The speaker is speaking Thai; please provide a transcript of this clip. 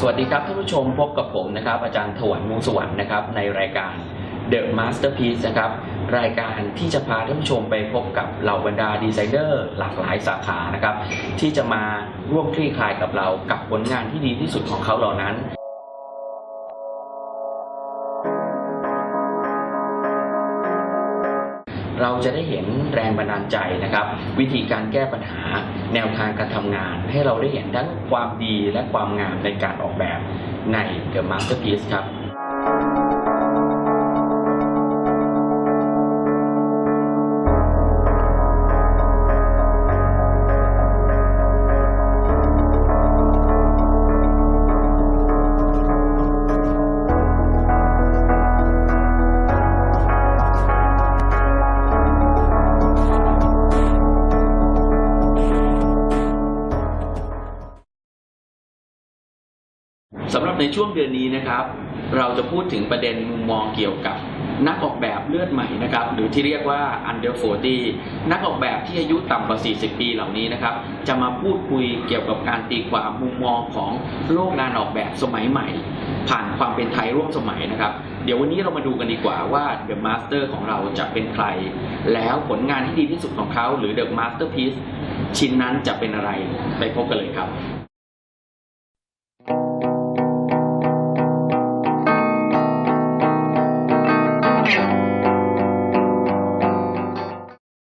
สวัสดีครับท่านผู้ชมพบกับผมนะครับอาจารย์ถวันมูลสวรรค์นะครับในรายการ The Masterpiece นะครับรายการที่จะพาท่านผู้ชมไปพบกับเหล่าบรรดาดีไซเนอร์หลากหลายสาขานะครับที่จะมาร่วมคลี่คลายกับเรากับผลงานที่ดีที่สุดของเขาเหล่านั้น เราจะได้เห็นแรงบันดาลใจนะครับ วิธีการแก้ปัญหาแนวทางการทำงาน ให้เราได้เห็นทั้งความดีและความงามในการออกแบบใน The Masterpiece ครับ สำหรับในช่วงเดือนนี้นะครับ เราจะพูดถึงประเด็นมุมมองเกี่ยวกับนักออกแบบเลือดใหม่นะครับ หรือที่เรียกว่า under 40 นักออกแบบที่อายุต่ำกว่า 40 ปีเหล่านี้นะครับ จะมาพูดคุยเกี่ยวกับการตีความมุมมองของโลกงานออกแบบสมัยใหม่ ผ่านความเป็นไทยร่วมสมัยนะครับ เดี๋ยววันนี้เรามาดูกันดีกว่าว่า The Master ของเราจะเป็นใคร แล้วผลงานที่ดีที่สุดของเขาหรือ The Masterpiece ชิ้นนั้นจะเป็นอะไรไปพบกันเลยครับ